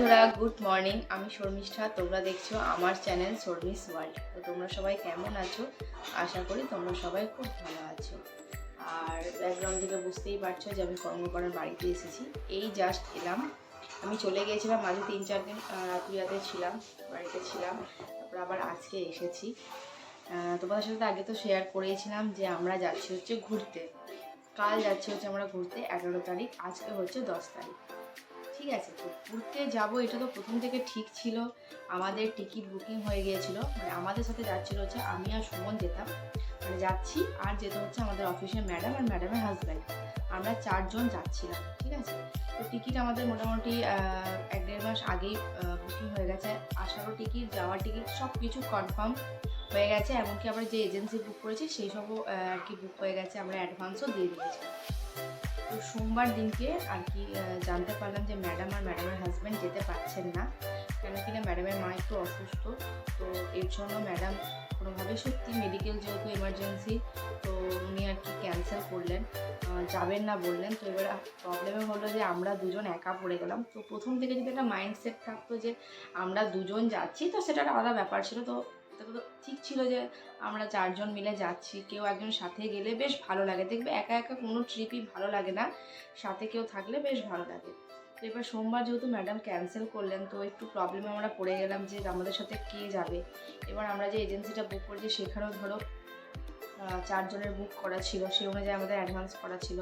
বন্ধুরা good morning আমি শর্মিষ্ঠা, তোমরা দেখছ আমার চ্যানেল শর্মিস ওয়ার্ল্ড তো তোমরা সবাই কেমন আছো? আশা করি তোমরা সবাই খুব ভালো আছো। আর ব্যাকগ্রাউন্ড থেকে বুঝতেই পারছ যে আমি কর্মকরার বাড়িতে এসেছি। এই জাস্ট এলাম। আমি চলে গিয়েছিলাম মাঝে তিন চার দিন পুরিয়াতে ছিলাম, বাড়িতে ছিলাম, তারপর আবার আজকে এসেছি। তোমাদের সাথে আগে তো শেয়ার করেছিলাম যে আমরা যাচ্ছি হচ্ছে ঘুরতে। কাল যাচ্ছি হচ্ছে আমরা ঘুরতে, এগারো তারিখ, আজকে হচ্ছে দশ তারিখ। ঠিক আছে, তো ঘুরতে যাব, এটা তো প্রথম থেকে ঠিক ছিল। আমাদের টিকিট বুকিং হয়ে গিয়েছিল মানে আমাদের সাথে যাচ্ছিল হচ্ছে আমি আর সুমন যেতাম। মানে যাচ্ছি, আর যেতে হচ্ছে আমাদের অফিসের ম্যাডাম আর ম্যাডামের হাজব্যান্ড আমরা চারজন যাচ্ছিলাম, ঠিক আছে? তো টিকিট আমাদের মোটামুটি এক দেড় মাস আগেই বুকিং হয়ে গেছে। আসারও টিকিট, যাওয়ার টিকিট সব কিছু কনফার্ম হয়ে গেছে। এমনকি আমরা যে এজেন্সি বুক করেছি, সেই সবও আর কি বুক হয়ে গেছে, আমরা অ্যাডভান্সও দিয়ে দিয়েছি। তো সোমবার দিনকে আর কি জানতে পারলাম যে ম্যাডাম আর ম্যাডামের হাজব্যান্ড যেতে পারছেন না। কেন কিনা ম্যাডামের মা একটু অসুস্থ, তো এর জন্য ম্যাডাম কোনোভাবে সত্যি মেডিকেল যেহেতু এমার্জেন্সি তো উনি আর কি ক্যান্সেল করলেন। যাবেন না বললেন। তো এবার প্রবলেমে হলো যে আমরা দুজন একা পড়ে গেলাম। তো প্রথম থেকে যদি একটা মাইন্ডসেট থাকতো যে আমরা দুজন যাচ্ছি, তো সেটা একটা আলাদা ব্যাপার ছিল। তো তো ঠিক ছিল যে আমরা চারজন মিলে যাচ্ছি। কেউ একজন সাথে গেলে বেশ ভালো লাগে। দেখবে একা একা কোনো ট্রিপই ভালো লাগে না। সাথে কেউ থাকলে বেশ ভালো লাগে। তো এবার সোমবার যেহেতু ম্যাডাম ক্যান্সেল করলেন, তো একটু প্রবলেমে আমরা পড়ে গেলাম যে আমাদের সাথে কে যাবে। এবার আমরা যে এজেন্সিটা বুক করেছি, সেখানেও ধরো চারজনের বুক করা ছিল। সেই অনুযায়ী আমাদের অ্যাডভান্স করা ছিল।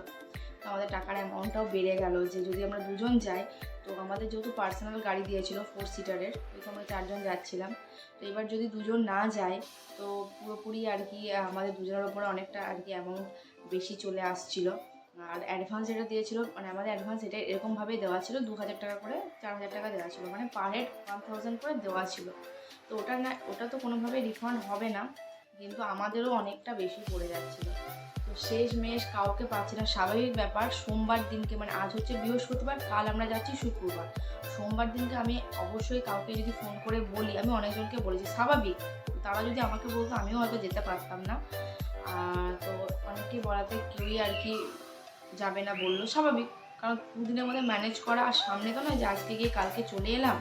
আমাদের টাকার অ্যামাউন্টটাও বেড়ে গেল যে যদি আমরা দুজন যাই, তো আমাদের যেহেতু পার্সোনাল গাড়ি দিয়েছিল ফোর সিটারের তো আমরা চারজন যাচ্ছিলাম। তো এবার যদি দুজন না যায়, তো পুরোপুরি আর কি আমাদের দুজনের ওপরে অনেকটা আর কি অ্যামাউন্ট বেশি চলে আসছিল। আর অ্যাডভান্স যেটা দিয়েছিল মানে আমাদের অ্যাডভান্স এটা এরকমভাবেই দেওয়া ছিল, দু হাজার টাকা করে, চার হাজার টাকা দেওয়া ছিল। মানে পার হেড ওয়ান থাউজেন্ড করে দেওয়া ছিল। তো ওটা না, ওটা তো কোনোভাবেই রিফান্ড হবে না, কিন্তু আমাদেরও অনেকটা বেশি পড়ে যাচ্ছিল। শেষ মেশ কাউকে পাচ্ছি না। স্বাভাবিক ব্যাপার, সোমবার দিনকে মানে আজ হচ্ছে বৃহস্পতিবার, কাল আমরা যাচ্ছি শুক্রবার। সোমবার দিনকে আমি অবশ্যই কাউকে যদি ফোন করে বলি, আমি অনেকজনকে বলেছি, স্বাভাবিক। তারা যদি আমাকে বলতো, আমিও হয়তো যেতে পারতাম না। তো অনেকেই বলাতে কেউই আর কি যাবে না বলল, স্বাভাবিক। কারণ দুদিনের মধ্যে ম্যানেজ করা আর সামনে তো নয় যে আজকে গিয়ে কালকে চলে এলাম।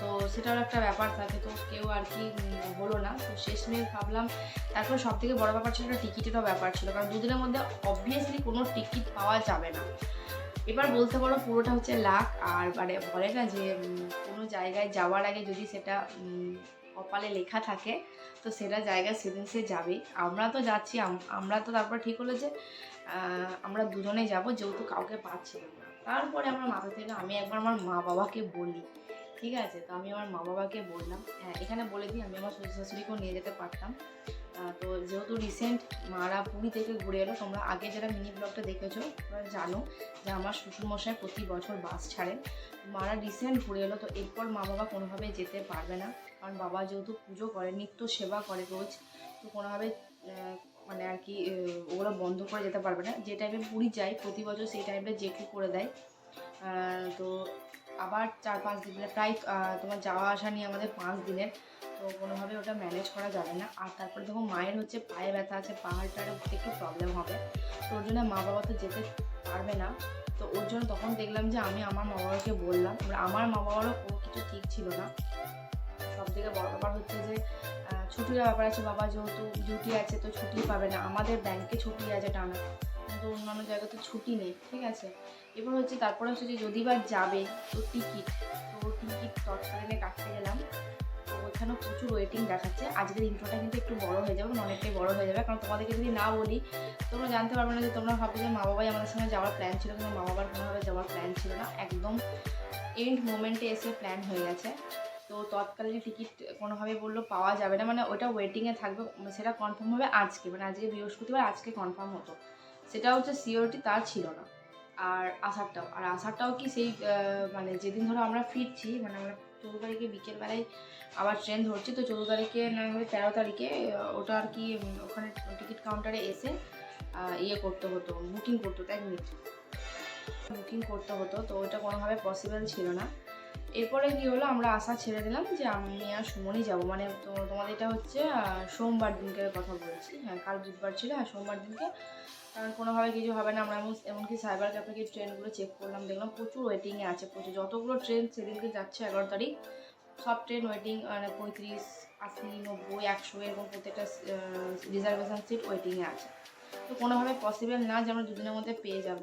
তো সেটারও একটা ব্যাপার থাকে। তো কেউ আর কি হলো না। তো শেষ শেষমেশ ভাবলাম তারপর সব থেকে বড় ব্যাপার ছিল একটা টিকিটেরও ব্যাপার ছিল। কারণ দুদিনের মধ্যে অবভিয়াসলি কোনো টিকিট পাওয়া যাবে না। এবার বলতে পারো পুরোটা হচ্ছে লাখ আর মানে বলে না যে কোনো জায়গায় যাওয়ার আগে যদি সেটা কপালে লেখা থাকে, তো সেটা জায়গায় সেদিন সে যাবে আমরা তো যাচ্ছি, আম- আমরা তো তারপর ঠিক হলো যে আমরা দুজনে যাব, যেহেতু কাউকে পাচ্ছিলাম না। তারপরে আমার মাথা থেকে আমি একবার আমার মা বাবাকে বলি, ঠিক আছে? তো আমি আমার মা বাবাকে বললাম হ্যাঁ এখানে বলে দিই, আমি আমার শ্বশুর শাশুড়িকেও নিয়ে যেতে পারতাম। তো যেহেতু রিসেন্ট মারা পুরী থেকে ঘুরে এলো, তোমরা আগে যারা মিনি ব্লগটা দেখেছ, তোমরা জানো যে আমার শ্বশুরমশাই প্রতি বছর বাস ছাড়েন মারা রিসেন্ট ঘুরে এলো, তো এরপর মা বাবা কোনোভাবে যেতে পারবে না। কারণ বাবা যেহেতু পুজো করে, নিত্য সেবা করে রোজ, তো কোনোভাবে মানে আর কি ওগুলো বন্ধ করে যেতে পারবে না। যে টাইমে পুরী যাই, প্রতি বছর সেই টাইমটা জেঠু করে দেয়। তো আবার চার পাঁচ দিন মানে প্রায় তোমার যাওয়া আসা নিয়ে আমাদের পাঁচ দিনের। তো কোনোভাবে ওটা ম্যানেজ করা যাবে না। আর তারপরে দেখো মায়ের হচ্ছে পায়ে ব্যথা আছে পাহাড়টার উঠতে একটু প্রবলেম হবে। তো ওর জন্য মা বাবা তো যেতে পারবে না। তো ওর জন্য তখন দেখলাম যে আমি আমার মা বাবাকে বললাম। এবার আমার মা বাবারও কোনো কিছু ঠিক ছিল না। সব থেকে বড় ব্যাপার হচ্ছে যে ছুটির ব্যাপার আছে, বাবা যেহেতু ডিউটি আছে তো ছুটি পাবে না, আমাদের ব্যাংকে ছুটি আছে টানা। কিন্তু অন্যান্য জায়গায় তো ছুটি নেই, ঠিক আছে? এবার হচ্ছে তারপরে হচ্ছে যে যদি বা যাবে, তো টিকিট তো টিকিট তৎকালীনে কাটতে গেলাম। তো ওইখানেও প্রচুর ওয়েটিং দেখাচ্ছে। আজকের ইন্ট্রোটা কিন্তু একটু বড় হয়ে যাবে মানে অনেকটাই বড় হয়ে যাবে। কারণ তোমাদেরকে যদি না বলি, তোমরা জানতে পারবে না যে তোমরা ভাববে যে মা বাবাই আমাদের সঙ্গে যাওয়ার প্ল্যান ছিল কিন্তু মা বাবার কোনোভাবে যাওয়ার প্ল্যান ছিল না। একদম এন্ড মোমেন্টে এসে প্ল্যান হয়ে গেছে। তো তৎকালীন টিকিট কোনোভাবে বলল পাওয়া যাবে না। মানে ওটা ওয়েটিংয়ে থাকবে সেটা কনফার্ম হবে আজকে মানে আজকে বৃহস্পতিবার আজকে কনফার্ম হতো। সেটা হচ্ছে সিওরিটি তার ছিল না। আর আসারটাও আর আসারটাও কি সেই মানে যেদিন ধরো আমরা ফিরছি মানে আমরা চৌদ্দ তারিখে বিকেলবেলায় আবার ট্রেন ধরছি, তো চৌদ্দ তারিখে না হলে তেরো তারিখে ওটা আর কি ওখানে টিকিট কাউন্টারে এসে ইয়ে করতে হতো বুকিং করতে হতো এক মিনিট বুকিং করতে হতো, তো ওটা কোনোভাবে পসিবল ছিল না। এরপরে কি হলো, আমরা আশা ছেড়ে দিলাম যে আমি আর সুমনই যাব। মানে তো তোমাদের এটা হচ্ছে সোমবার দিনকে কথা বলছি। হ্যাঁ কাল বুধবার ছিল হ্যাঁ সোমবার দিনকে। কারণ কোনোভাবে কিছু হবে না, আমরা এমন- এমনকি সাইবার ক্যাফে গিয়ে ট্রেনগুলো চেক করলাম, দেখলাম প্রচুর ওয়েটিংয়ে আছে, প্রচুর। যতগুলো ট্রেন সেদিনকে যাচ্ছে এগারো তারিখ, সব ট্রেন ওয়েটিং মানে পঁয়ত্রিশ, আশি, নব্বই, একশো, এরকম প্রত্যেকটা রিজার্ভেশন সিট ওয়েটিংয়ে আছে। তো কোনোভাবে পসিবল না যে আমরা দুদিনের মধ্যে পেয়ে যাব।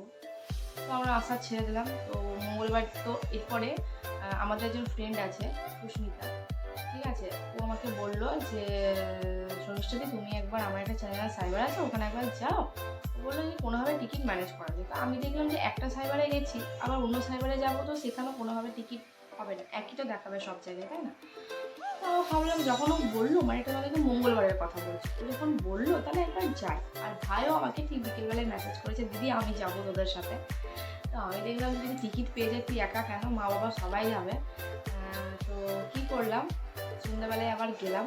তো আমরা আশা ছেড়ে দিলাম। তো মঙ্গলবার তো এরপরে আমাদের একজন ফ্রেন্ড আছে সুস্মিতা ঠিক আছে? ও আমাকে বলল যে শর্মিষ্ঠাদি তুমি একবার আমার একটা চ্যানেল সাইবার আছে, ওখানে একবার যাও। বলল যে, কোনোভাবে টিকিট ম্যানেজ করা যায়। তো আমি দেখলাম যে, একটা সাইবারে গেছি, আবার অন্য সাইবারে যাব, তো সেখানেও কোনোভাবে টিকিট হবে না। একই তো দেখাবে সব জায়গায়, তাই না? তো ভাবলাম, যখন ও বলল মানে এটা আমাদেরকে মঙ্গলবারের কথা বলছে। ও যখন বলল, তাহলে একবার যাই। আর ভাইও আমাকে ঠিক বিকেলবেলায় মেসেজ করেছে, দিদি, আমি যাব তোদের সাথে। তো আমি দেখলাম যদি টিকিট পেয়ে যাই তুই একা কেন? মা বাবা সবাই যাবে। তো কি করলাম? সন্ধ্যাবেলায় আবার গেলাম।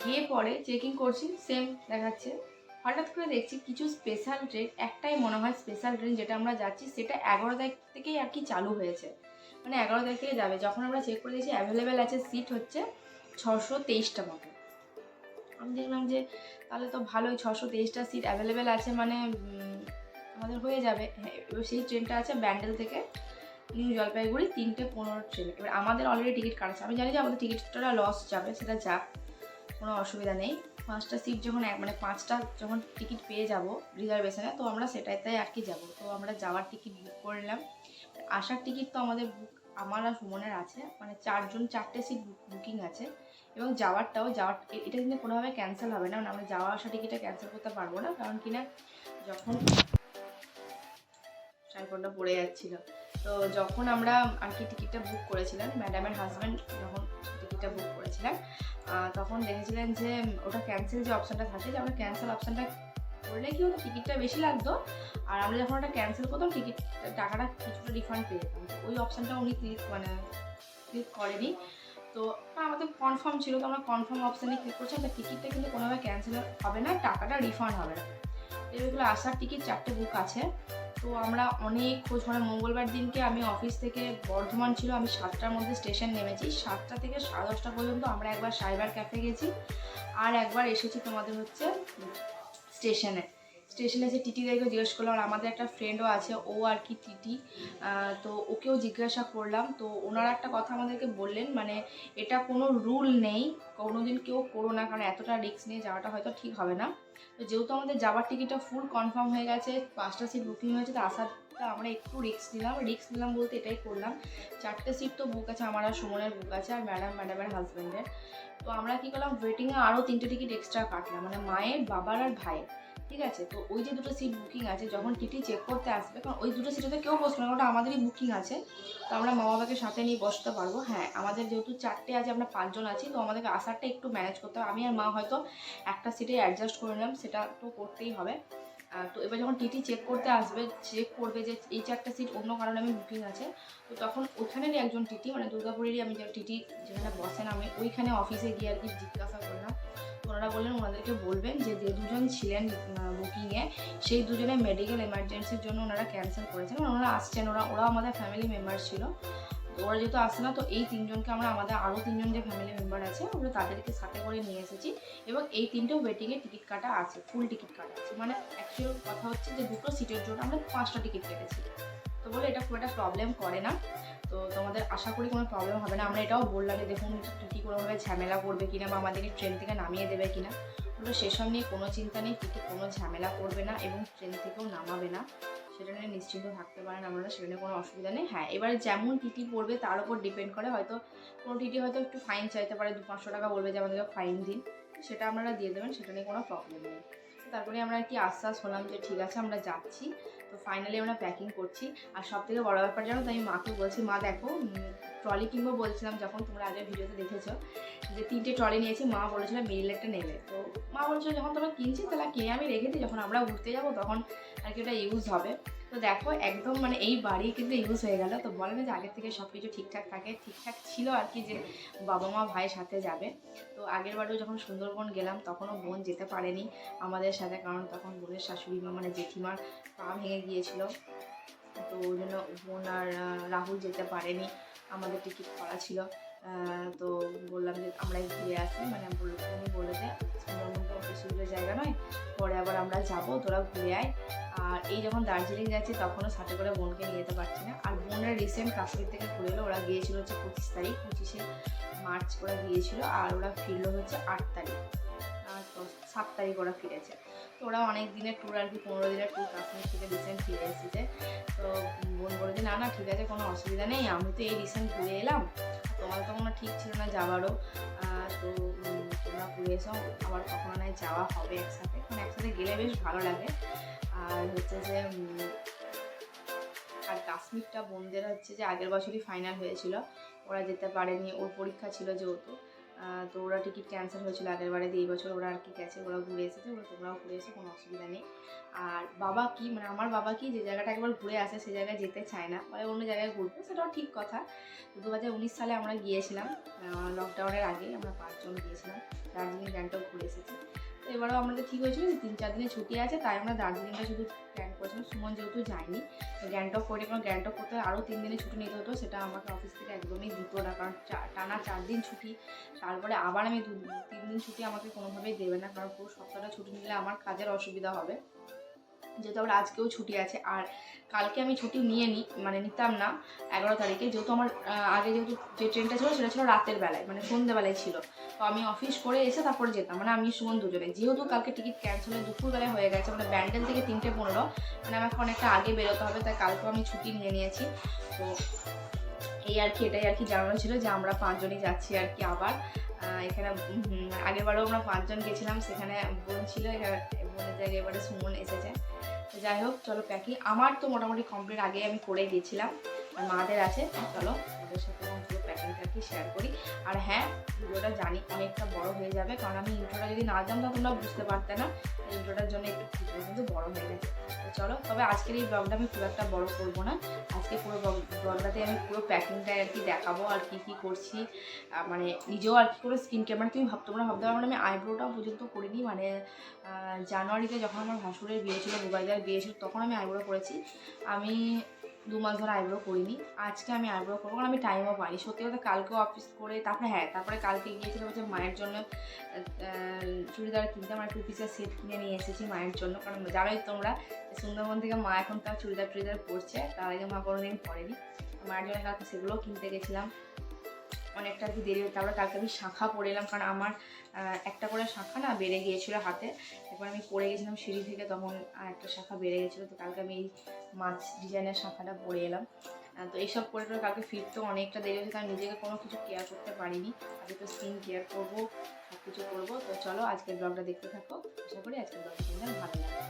গিয়ে পরে চেকিং করছি সেম দেখাচ্ছে। হঠাৎ করে দেখছি কিছু স্পেশাল ট্রেন একটাই মনে হয় স্পেশাল ট্রেন যেটা আমরা যাচ্ছি, সেটা এগারো তারিখ থেকেই আর কি চালু হয়েছে। মানে এগারো তারিখ থেকে যাবে। যখন আমরা চেক করে দিয়েছি অ্যাভেলেবেল আছে সিট হচ্ছে ছশো তেইশটা মতো। আমি দেখলাম যে তাহলে তো ভালোই, ছশো তেইশটা সিট অ্যাভেলেবেল আছে। মানে আমাদের হয়ে যাবে। হ্যাঁ এবার সেই ট্রেনটা আছে ব্যান্ডেল থেকে নিউ জলপাইগুড়ি তিনটে পনেরো ট্রেন এবার আমাদের অলরেডি টিকিট কাটছে আমি জানি যে আমাদের টিকিটটা লস যাবে, সেটা যাক, কোনো অসুবিধা নেই। পাঁচটা সিট যখন এক মানে পাঁচটা যখন টিকিট পেয়ে যাব রিজার্ভেশনে তো আমরা সেটাইতে আর কি যাব। তো আমরা যাওয়ার টিকিট বুক করে নিলাম। আসার টিকিট তো আমাদের বুক আমার আর সুমনের আছে। মানে চারজন, চারটে সিট বুকিং আছে। এবং যাওয়ারটাও, যাওয়ার এটা কিন্তু কোনোভাবে ক্যান্সেল হবে না। মানে আমরা যাওয়া আসা টিকিটটা ক্যান্সেল করতে পারব না। কারণ কিনা যখন ট্রাইপডটা পড়ে যাচ্ছিল। তো যখন আমরা আর কি টিকিটটা বুক করেছিলাম ম্যাডামের হাজব্যান্ড যখন টিকিটটা বুক করেছিলেন তখন দেখেছিলেন যে, ওটা ক্যান্সেল যে অপশানটা থাকে, যে আমরা ক্যান্সেল অপশানটা করলে কি হতো টিকিটটা বেশি লাগতো? আর আমরা যখন ওটা ক্যান্সেল করতাম টিকিট টাকাটা কিছুটা রিফান্ড পেয়ে যেতাম। ওই অপশানটা উনি ক্লিক মানে ক্লিক করেনি। তো আমাদের কনফার্ম ছিল তো আমরা কনফার্ম অপশানে ক্লিক করছি তো টিকিটটা কিন্তু কোনোভাবে ক্যান্সেল হবে না, টাকাটা রিফান্ড হবে না। এগুলো আসার টিকিট চারটে বুক আছে। তো আমরা অনেক খোঁজ মানে মঙ্গলবার দিনকে আমি অফিস থেকে বর্ধমান ছিল, আমি সাতটার মধ্যে স্টেশন নেমেছি। সাতটা থেকে সাড়ে দশটা পর্যন্ত আমরা একবার সাইবার ক্যাফে গেছি, আর একবার এসেছি তোমাদের হচ্ছে স্টেশনে স্টেশনে যে টিটি দাইকে জিজ্ঞেস করলাম, আর আমাদের একটা ফ্রেন্ডও আছে, ও আর কি টিটি? তো ওকেও জিজ্ঞাসা করলাম। তো ওনারা একটা কথা আমাদেরকে বললেন মানে এটা কোনো রুল নেই কোনো দিন কেউ করো না, কারণ এতটা রিস্ক নিয়ে যাওয়াটা হয়তো ঠিক হবে না। তো যেহেতু আমাদের যাওয়ার টিকিটটা ফুল কনফার্ম হয়ে গেছে, পাঁচটা সিট বুকিং হয়েছে, তো আসারটা আমরা একটু রিস্ক নিলাম। রিস্ক নিলাম বলতে এটাই করলাম, চারটে সিট তো বুক আছে, আমার আর সুমনের বুক আছে, আর ম্যাডাম ম্যাডামের হাজব্যান্ডের তো আমরা কী করলাম ওয়েটিংয়ে আরও তিনটে টিকিট এক্সট্রা কাটলাম মানে মায়ের, বাবার আর ভাইয়ের। ঠিক আছে? তো ওই যে দুটো সিট বুকিং আছে, যখন টিটি চেক করতে আসবে, কারণ ওই দুটো সিটে তো কেউ বসবে না ওটা আমাদেরই বুকিং আছে। তো আমরা মা বাবাকে সাথে নিয়ে বসতে পারব। হ্যাঁ আমাদের যেহেতু চারটে আছে, আমরা পাঁচজন আছি, তো আমাদেরকে আসারটা একটু ম্যানেজ করতে হবে। আমি আর মা হয়তো একটা সিটে অ্যাডজাস্ট করে নিলাম, সেটা তো করতেই হবে। তো এবার যখন টিটি চেক করতে আসবে চেক করবে যে এই চারটা সিট অন্য কারণে আমি বুকিং আছে, তো তখন ওখানেরই একজন টিটি মানে দুর্গাপুরেরই আমি যে টিটি যেখানে বসেন আমি ওইখানে অফিসে গিয়ে আর কি জিজ্ঞাসা করলাম। ওনারা বললেন, ওনাদেরকে বলবেন যে যে দুজন ছিলেন বুকিংয়ে সেই দুজনে মেডিকেল এমার্জেন্সির জন্য ওনারা ক্যান্সেল করেছেন। মানে ওনারা আসছেন, ওরা ওরা আমাদের ফ্যামিলি মেম্বার ছিল। ওরা যেহেতু আসছে না, তো এই তিনজনকে আমরা, আমাদের আরও তিনজন যে ফ্যামিলি মেম্বার আছে, আমরা তাদেরকে সাথে করে নিয়ে এসেছি। এবং এই তিনটে ওয়েটিংয়ে টিকিট কাটা আছে ফুল টিকিট কাটা আছে। মানে অ্যাকচুয়াল কথা হচ্ছে যে দুটো সিটের জন্য আমরা পাঁচটা টিকিট কেটেছি। তো বলে এটা খুব একটা প্রবলেম করে না। তো তোমাদের আশা করি কোনো প্রবলেম হবে না। আমরা এটাও বললাম যে দেখুন টিটি কোনোভাবে ঝামেলা করবে কিনা বা আমাদেরকে ট্রেন থেকে নামিয়ে দেবে কিনা। বলল সেসব নিয়ে কোনো চিন্তা নেই টিটি কোনো ঝামেলা করবে না এবং ট্রেন থেকেও নামাবে না। সেটা নিয়ে নিশ্চিন্ত থাকতে পারেন আমরা সেটা নিয়ে কোনো অসুবিধা নেই। হ্যাঁ এবারে যেমন টিটি পড়বে তার উপর ডিপেন্ড করে, হয়তো কোনো টিটি হয়তো একটু ফাইন চাইতে পারে, দু পাঁচশো টাকা বলবে যে আমাদেরকে ফাইন দিন, সেটা আপনারা দিয়ে দেবেন, সেটা নিয়ে কোনো প্রবলেম নেই। তারপরে আমরা আর কি আশ্বাস হলাম যে ঠিক আছে, আমরা যাচ্ছি। তো ফাইনালি আমরা প্যাকিং করছি। আর সব থেকে বড়ো ব্যাপার জানো তো, আমি মাকে বলছি, মা দেখো ট্রলি কিনবো বলছিলাম যখন তোমরা আগের ভিডিওতে দেখেছ, যে তিনটে ট্রলি নিয়েছি, মা বলেছিল মিডিল একটা নেবে। তো মা বলছিল, যখন তোমরা কিনছি, তাহলে কিনে আমি রেখে দিই? যখন আমরা ঘুরতে যাব, তখন আর কি ওটা ইউজ হবে। তো দেখো, একদম মানে এই বাড়ি কিন্তু ইউজ হয়ে গেল। তো বলে না যে আগের থেকে সব কিছু ঠিকঠাক থাকে। ঠিকঠাক ছিল আর কি যে বাবা মা ভাইয়ের সাথে যাবে। তো আগের বারেও যখন সুন্দরবন গেলাম, তখনও বোন যেতে পারেনি আমাদের সাথে, কারণ তখন বোনের শাশুড়ি মা মানে জেঠিমার পা ভেঙে গিয়েছিল। তো ওই জন্য বোন আর রাহুল যেতে পারেনি। আমাদের টিকিট করা ছিল। তো বললাম যে আমরাই ঘুরে আসি। মানে বলল উনি বলল যে জায়গা নয়। পরে আবার আমরা যাব তোরা ঘুরে আয়। আর এই যখন দার্জিলিং যাচ্ছি, তখনও সাথে করে বোনকে নিয়ে যেতে পারছি না। আর বোনের রিসেন্ট কাশ্মীর থেকে ঘুরে এলো। ওরা গিয়েছিল হচ্ছে পঁচিশ তারিখ, পঁচিশে মার্চ ওরা গিয়েছিল। আর ওরা ফিরলো হচ্ছে আট তারিখ। আর সাত তারিখ ওরা ফিরেছে। তো ওরা অনেক দিনের ট্যুর আর কি, পনেরো দিনের ট্যুর কাশ্মীর থেকে রিসেন্ট ফিরে এসেছে। তো বোন বলে যে, না না, ঠিক আছে, কোনো অসুবিধা নেই, আমি তো এই রিসেন্ট ঘুরে এলাম। তোমার তো কোনো ঠিক ছিল না যাওয়ারও তো তোমরা ঘুরে এসো, আবার কখনো নয় যাওয়া হবে একসাথে। কারণ একসাথে গেলে বেশ ভালো লাগে। আর হচ্ছে যে আর কাশ্মীরটা বোনদের হচ্ছে যে আগের বছরই ফাইনাল হয়েছিল। ওরা যেতে পারেনি, ওর পরীক্ষা ছিল যেহেতু। তো ওরা টিকিট ক্যান্সেল হয়েছিল আগের বারে এই বছর ওরা আর কি গেছে ওরা ঘুরে এসেছে, ওরা তোমরাও ঘুরে এসে, কোনো অসুবিধা নেই। আর বাবা কি মানে আমার বাবা কি, যে জায়গাটা একবার ঘুরে আসে, সে জায়গায় যেতে চায় না বা অন্য জায়গায় ঘুরবে, সেটাও ঠিক কথা। দু হাজার উনিশ সালে আমরা গিয়েছিলাম লকডাউনের আগে আমরা পাঁচজন গিয়েছিলাম, দার্জিলিং, গ্যাংটক ঘুরে এসেছি। তো এবারও আমাদের ঠিক হয়েছিল যে তিন চার দিনের ছুটি আছে, তাই আমরা দার্জিলিংটা শুধু প্ল্যান করেছিলাম। সুমন যেহেতু যায়নি গ্যাংটক করে, কারণ গ্যাংটক করতে আরও তিন দিনের ছুটি নিতে হতো, সেটা আমাকে অফিস থেকে একদমই দিত না, কারণ টানা চার দিন ছুটি। তারপরে আবার আমি তিন দিন ছুটি আমাকে কোনোভাবেই দেবে না, কারণ পুরো সপ্তাহটা ছুটি নিলে আমার কাজের অসুবিধা হবে। যেহেতু আমার আজকেও ছুটি আছে, আর কালকে আমি ছুটি নিয়ে নিই মানে নিতাম না, এগারো তারিখে। যেহেতু আমার আগে যেহেতু যে ট্রেনটা ছিল, সেটা ছিল রাতের বেলায় মানে সন্ধ্যেবেলায় ছিল। তো আমি অফিস করে এসে তারপরে যেতাম মানে আমি সুমন দুজনে যেহেতু কালকে টিকিট ক্যান্সেল হয়ে দুপুরবেলায় হয়ে গেছে মানে ব্যান্ডেল থেকে তিনটে পনেরো মানে আমাকে অনেকটা আগে বেরোতে হবে, তাই কালকেও আমি ছুটি নিয়ে নিয়েছি। তো এই আর কি, এটাই আর কি জানানো ছিল যে আমরা পাঁচজনই যাচ্ছি আর কি আবার। এখানে আগেরবারও আমরা পাঁচজন গেছিলাম, সেখানে বোন ছিল বোনের জায়গায় এবারে সুমন এসেছে। যাই হোক, চলো প্যাকিং। আমার তো মোটামুটি কমপ্লিট আগে আমি করে গেছিলাম। আর মাদের আছে, চলো ওদের সাথে পুরো প্যাকিংটা কি শেয়ার করি। আর হ্যাঁ ভিডিওটা জানি অনেকটা বড় হয়ে যাবে, কারণ আমি ইন্ট্রোটা যদি না জানতাম তোমরা বুঝতে পারতে না। ইন্ট্রোটার জন্য একটু ভিডিও কিন্তু বড় হয়ে গেছে। চলো, তবে আজকের এই ব্লগটা আমি খুব একটা বড় করব না। আজকে পুরো ব্লগটাতে আমি পুরো প্যাকিংটা আর কি দেখাবো আর কি কি করছি। মানে নিজেও আর কি করে স্কিন কেয়ার মানে তুমি ভাব, তোমরা ভাবতে পারো আমি আইব্রোটাও পর্যন্ত করিনি। মানে জানুয়ারিতে যখন আমার ভাসুরের বিয়ে ছিল দুবাইদার বিয়ে ছিল, তখন আমি আইব্রো করেছি। আমি দু মাস ধরে আইব্রো করিনি। আজকে আমি আইব্রো করব কারণ আমি টাইমও পাইনি। সত্যি কথা কালকেও অফিস করে তারপরে হ্যাঁ তারপরে কালকে গিয়েছিলাম হচ্ছে মায়ের জন্য চুড়িদার কিনতে। আমার টু পিসের সেট কিনে নিয়ে এসেছি মায়ের জন্য। কারণ জানোই তোমরা সুন্দরবন থেকে মা এখন তার চুড়িদার টুড়িদার পরছে, তার আগে মা কোনোদিন পরেনি। মায়ের জন্য কালকে সেগুলোও কিনতে গেছিলাম। অনেকটা কি দেরি হতো তারপরে কালকে আমি শাখা পরে এলাম। কারণ আমার একটা করে শাখা না বেড়ে গিয়েছিল হাতে। একবার আমি পড়ে গেছিলাম সিঁড়ি থেকে, তখন আর একটা শাখা বেড়ে গেছিল, তো কালকে আমি এই মাছ ডিজাইনের শাখাটা পরে এলাম। তো এইসব করে করে কালকে ফিরতেও অনেকটা দেরি হয়েছে, কারণ নিজেকে কোনো কিছু কেয়ার করতে পারিনি। আগে তো স্কিন কেয়ার করব সব কিছু করব, তো চলো আজকের ব্লগটা দেখতে থাকো। আশা করি আজকের ব্লগটা ভালো লাগবে।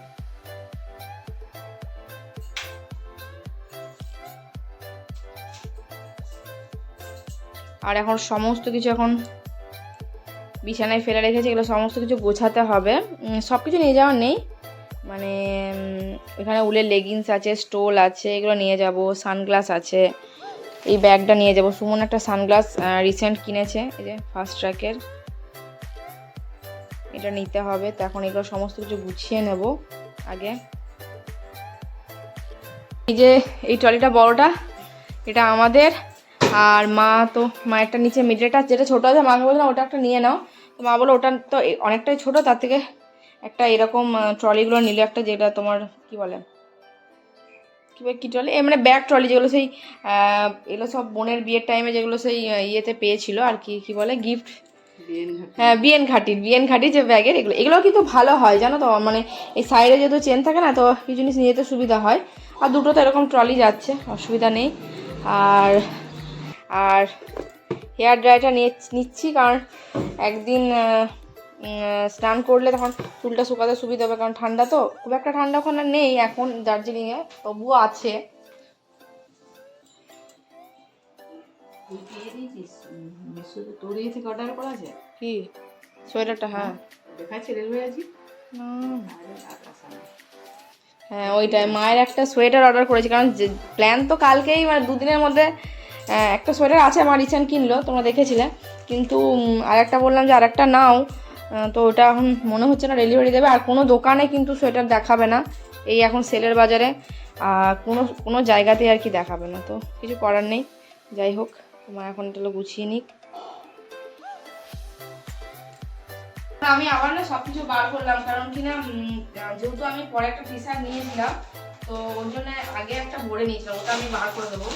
আর এখন সমস্ত কিছু এখন বিছানায় ফেলে রেখেছি, এগুলো সমস্ত কিছু গোছাতে হবে। সব কিছু নিয়ে যাওয়ার নেই। মানে এখানে উলের লেগিংস আছে স্টোল আছে, এগুলো নিয়ে যাব সানগ্লাস আছে। এই ব্যাগটা নিয়ে যাব। সুমন একটা সানগ্লাস রিসেন্ট কিনেছে, এই যে ফার্স্ট ট্র্যাকের এটা নিতে হবে, তো এখন এগুলো সমস্ত কিছু গুছিয়ে নেব আগে। এই যে, এই ট্রলিটা বড়টা, এটা আমাদের। আর মা তো মায়েরটা নিচে মিডলেটা যেটা ছোটো আছে মাকে বললাম ওটা একটা নিয়ে নাও। তো মা বলো ওটা তো অনেকটাই ছোট তার থেকে একটা এরকম ট্রলিগুলো নিলে একটা যেটা তোমার কি বলে? কি বলে- কি ট্রলি এ মানে ব্যাগ ট্রলি যেগুলো সেই এগুলো সব বোনের বিয়ের টাইমে যেগুলো সেই ইয়েতে পেয়েছিল আর কি কি বলে গিফট হ্যাঁ বিএন ঘাটির বিএন ঘাটির যে ব্যাগের এগুলো এগুলো কিন্তু ভালো হয় জানো তো? মানে এই সাইডে যেহেতু চেন থাকে না তো কিছু জিনিস নিয়ে যেতে সুবিধা হয়। আর দুটো তো এরকম ট্রলি যাচ্ছে অসুবিধা নেই। আর আর হেয়ার ড্রায়ারটা নিচ্ছি কারণ একদিন স্নান করলে তখন চুলটা শুকাতে সুবিধা হবে কারণ ঠান্ডা তো। খুব একটা ঠান্ডা ওখানে নেই এখন দার্জিলিংয়ে তবুও আছে। কি? সোয়েটারটা হ্যাঁ। হ্যাঁ ওইটাই মায়ের একটা সোয়েটার অর্ডার করেছি কারণ প্ল্যান তো কালকেই মানে দুদিনের মধ্যে হ্যাঁ, একটা সোয়েটার আছে আমার রিসেন্ট কিনলো, তোমরা দেখেছিলে। কিন্তু আরেকটা বললাম যে আরেকটা নাও। তো ওটা এখন মনে হচ্ছে না ডেলিভারি দেবে। আর কোনো দোকানে কিন্তু সোয়েটার দেখাবে না। এই এখন সেলের বাজারে। আর কোনো কোনো জায়গাতে আর কি দেখাবে না। তো কিছু করার নেই। যাই হোক, তোমার এখন এটা গুছিয়ে নিক। আমি আবার না সব কিছু বার করলাম। কারণ কি না যেহেতু আমি পরে একটা টি শার্ট নিয়েছিলাম, তো ওর জন্য আগে একটা ভরে নিয়েছিলাম। ওটা আমি বার করে দেবো।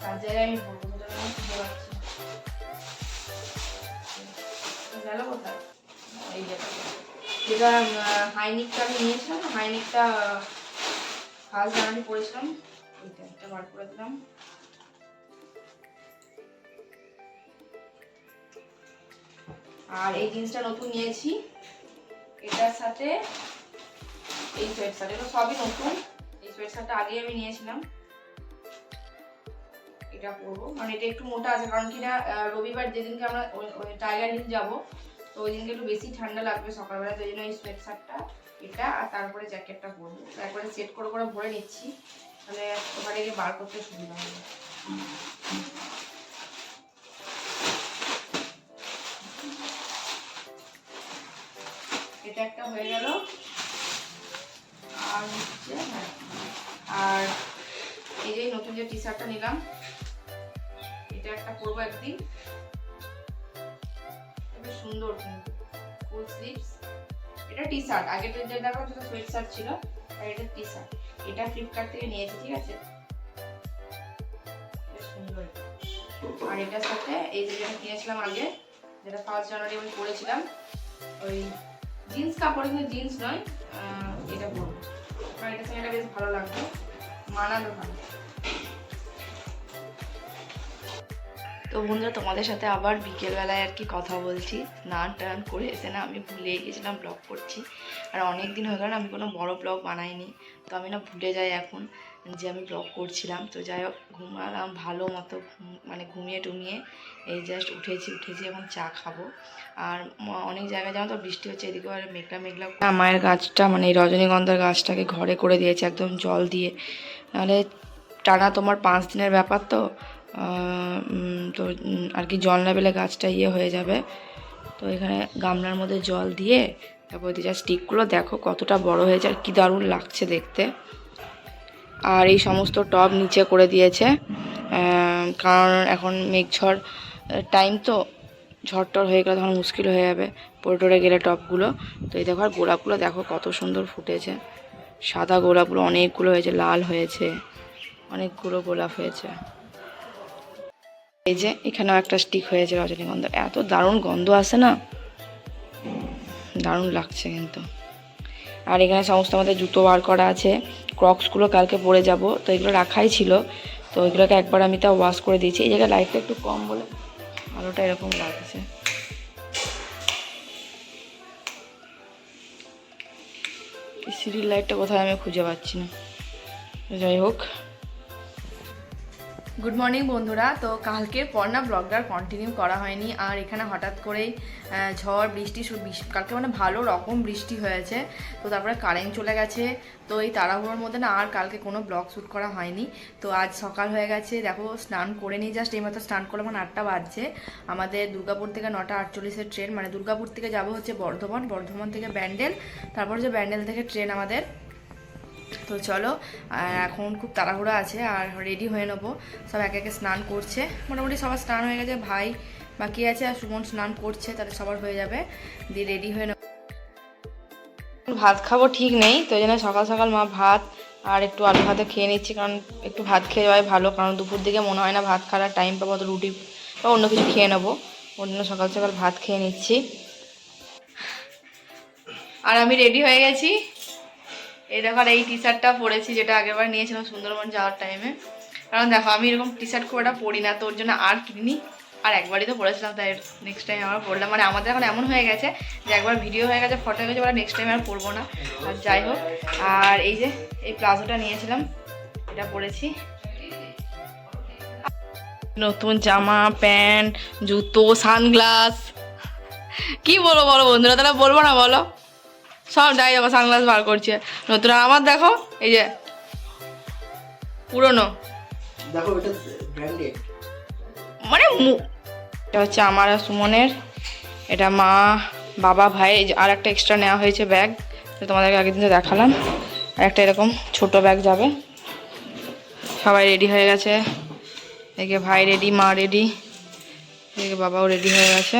তার জায়গায় আমি ভরবো সেটা আমি খুঁজে পাচ্ছি কোথায় এই যে যেটা হাইনিকটা আমি নিয়েছিলাম হাইনিকটা ফার্স্ট জানুয়ারি পরেছিলাম ওইটা একটা বার করে আর এই জিন্সটা নতুন নিয়েছি এটার সাথে এই সোয়েট শার্ট এগুলো সবই নতুন এই সোয়েট শার্টটা আগে আমি নিয়েছিলাম এটা পরবো মানে এটা একটু মোটা আছে, কারণ কি না রবিবার যেদিনকে আমরা টাইগার হিল যাব, তো ওই দিনকে একটু বেশি ঠান্ডা লাগবে সকালবেলা, তো ওই জন্য এই সোয়েট শার্টটা এটা আর তারপরে জ্যাকেটটা পরবো। তো একবারে সেট করে করে ভরে নিচ্ছি, তাহলে ওখানে গিয়ে বার করতে সুবিধা হবে। এটা একটা হয়ে গেল। আর হচ্ছে হ্যাঁ। আর এই যে নতুন যে টি শার্টটা নিলাম একটা পরবো একদিন। সুন্দর ফুল স্লিভস এটা টি শার্ট আগের যে দেখো যেটা সোয়েট শার্ট ছিল, আর এটা টি শার্ট এটা ফ্লিপকার্ট থেকে নিয়েছি, ঠিক আছে? আর এটার সাথে এই যে যেটা কিনেছিলাম আগে, যেটা ফার্স্ট জানুয়ারি আমি পরেছিলাম, ওই জিন্স কাপড় কিন্তু জিন্স নয় এটা পরবো। কারণ এটার সঙ্গে এটা বেশ ভালো লাগবে মানালো ভালো। তো বন্ধুরা, তোমাদের সাথে আবার বিকেলবেলায় আর কি কথা বলছি। স্নান টান করে এসে না আমি ভুলে গেছিলাম ব্লগ করছি। আর অনেক দিন হয়ে গেল আমি কোনো বড় ব্লগ বানাইনি। তো আমি না ভুলে যাই এখন যে আমি ব্লগ করছিলাম। তো যাই হোক, ঘুমালাম ভালো মতো মানে ঘুমিয়ে টুমিয়ে এই জাস্ট উঠেছি উঠেছি এখন চা খাব। আর অনেক জায়গায় যেমন তো বৃষ্টি হচ্ছে এদিকে আর মেঘলা মেঘলা মায়ের গাছটা মানে এই রজনীগন্ধার গাছটাকে ঘরে করে দিয়েছে একদম জল দিয়ে। নাহলে টানা তোমার পাঁচ দিনের ব্যাপার তো। তো আর কি জল না পেলে গাছটা ইয়ে হয়ে যাবে। তো এখানে গামলার মধ্যে জল দিয়ে তারপর দিয়ে যা স্টিকগুলো দেখো কতটা বড় হয়েছে আর কি দারুণ লাগছে দেখতে। আর এই সমস্ত টব নিচে করে দিয়েছে। কারণ এখন মেঘঝড় টাইম তো ঝড় টর হয়ে গেলে তখন মুশকিল হয়ে যাবে পড়ে গেলে টপগুলো তো এই দেখো আর গোলাপগুলো, দেখো কত সুন্দর ফুটেছে। সাদা গোলাপগুলো অনেকগুলো হয়েছে, লাল হয়েছে, অনেকগুলো গোলাপ হয়েছে। এই যে এখানেও একটা স্টিক হয়েছে রজনীগন্ধা এত দারুণ গন্ধ আসে না? দারুণ লাগছে কিন্তু। আর এখানে সমস্ত আমাদের জুতো বার করা আছে। ক্রক্সগুলো কালকে পরে যাব। তো এগুলো রাখাই ছিল। তো এগুলোকে একবার আমি তা ওয়াশ করে দিয়েছি। এই জায়গায় লাইটটা একটু কম বলে আলোটা এরকম লাগছে। সিঁড়ির লাইটটা কোথায় আমি খুঁজে পাচ্ছি না। যাই হোক। গুড মর্নিং বন্ধুরা। তো কালকের পর না ব্লগটা কন্টিনিউ করা হয়নি। আর এখানে হঠাৎ করেই ঝড়, বৃষ্টি কালকে মানে ভালো রকম বৃষ্টি হয়েছে। তো তারপরে কারেন্ট চলে গেছে। তো এই তাড়াহুড়োর মধ্যে না আর কালকে কোনো ব্লগ শ্যুট করা হয়নি। তো আজ সকাল হয়ে গেছে। দেখো, স্নান করে নিই জাস্ট এই এইমাত্র স্নান করলাম মানে আটটা বাজছে। আমাদের দুর্গাপুর থেকে নটা আটচল্লিশের ট্রেন মানে দুর্গাপুর থেকে যাব হচ্ছে বর্ধমান। বর্ধমান থেকে ব্যান্ডেল, তারপর যে ব্যান্ডেল থেকে ট্রেন আমাদের তো চলো, আর এখন খুব তাড়াহুড়ো আছে, আর রেডি হয়ে নেব। সব একে একে স্নান করছে। মোটামুটি সবার স্নান হয়ে গেছে, ভাই বাকি আছে, আর সুমন স্নান করছে তাদের সবার হয়ে যাবে। দিয়ে রেডি হয়ে নেব। ভাত খাব ঠিক নেই, তো জন্য সকাল সকাল মা ভাত আর একটু আলু ভাতে খেয়ে নিচ্ছি, কারণ একটু ভাত খেয়ে যাওয়াই ভালো, কারণ দুপুর দিকে মনে হয় না ভাত খাওয়ার টাইম পাবো, তো রুটি বা অন্য কিছু খেয়ে নেব। জন্য সকাল সকাল ভাত খেয়ে নিচ্ছি। আর আমি রেডি হয়ে গেছি। এই দেখো, আর এই টি শার্টটা পরেছি যেটা আগেরবার নিয়েছিলাম সুন্দরবন যাওয়ার টাইমে কারণ দেখো, আমি এরকম টি শার্ট খুব একটা পরি না, তো ওর জন্য আর কিনি আর একবারই তো পরেছিলাম, তাই নেক্সট টাইম আবার পরলাম। মানে আমাদের এখন এমন হয়ে গেছে যে একবার ভিডিও হয়ে গেছে ফটো হয়ে গেছে, এবার নেক্সট টাইম আর পরবো না। আর যাই হোক, আর এই যে, এই প্লাজোটা নিয়েছিলাম, এটা পরেছি। নতুন জামা, প্যান্ট, জুতো, সানগ্লাস। কি বলব বলো বন্ধুরা, তাহলে বলব না বলো? সব যাই যাব সানগ্লাস বার করছে। নতুন আমার দেখো এই যে পুরনো। দেখো এটা ব্র্যান্ডেড মানে এটা হচ্ছে আমার আর সুমনের এটা মা বাবা ভাই এই যে আর একটা এক্সট্রা নেওয়া হয়েছে ব্যাগ তোমাদেরকে আগের দিন তো দেখালাম। আর একটা এরকম ছোট ব্যাগ যাবে। সবাই রেডি হয়ে গেছে। এদিকে ভাই রেডি মা রেডি এদিকে বাবাও রেডি হয়ে গেছে।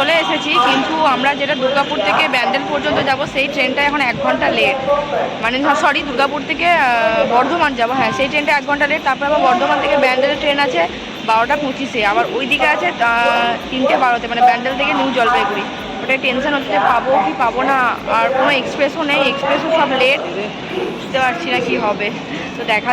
চলে এসেছি, কিন্তু আমরা যেটা দুর্গাপুর থেকে ব্যান্ডেল পর্যন্ত যাব, সেই ট্রেনটা এখন এক ঘণ্টা লেট মানে সরি দুর্গাপুর থেকে বর্ধমান যাব হ্যাঁ সেই ট্রেনটা এক ঘণ্টা লেট তারপর আবার বর্ধমান থেকে ব্যান্ডেলের ট্রেন আছে বারোটা পঁচিশে, আবার ওই দিকে আছে তিনটে বারোতে মানে ব্যান্ডেল থেকে নিউ জলপাইগুড়ি। ওটাই টেনশন হচ্ছে যে পাবো কি পাবো না, আর কোনো এক্সপ্রেসও নেই এক্সপ্রেসও সব লেট বুঝতে পারছি না কি হবে। তো দেখা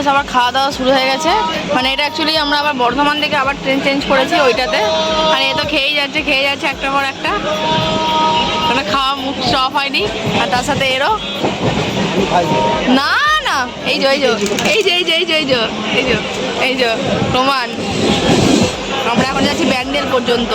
উঠে সবার খাওয়া দাওয়া শুরু হয়ে গেছে। মানে এটা অ্যাকচুয়ালি আমরা আবার বর্ধমান থেকে আবার ট্রেন চেঞ্জ করেছি ওইটাতে। আর এ তো খেয়েই যাচ্ছে খেয়ে যাচ্ছে একটা পর একটা। মানে খাওয়া মুখ স্টপ হয়নি, আর তার সাথে এরও। না না, এই যে এই যে এই যে এই যে এই যে এই যে এই যে এই যে, প্রমাণ। আমরা এখন যাচ্ছি ব্যান্ডেল পর্যন্ত।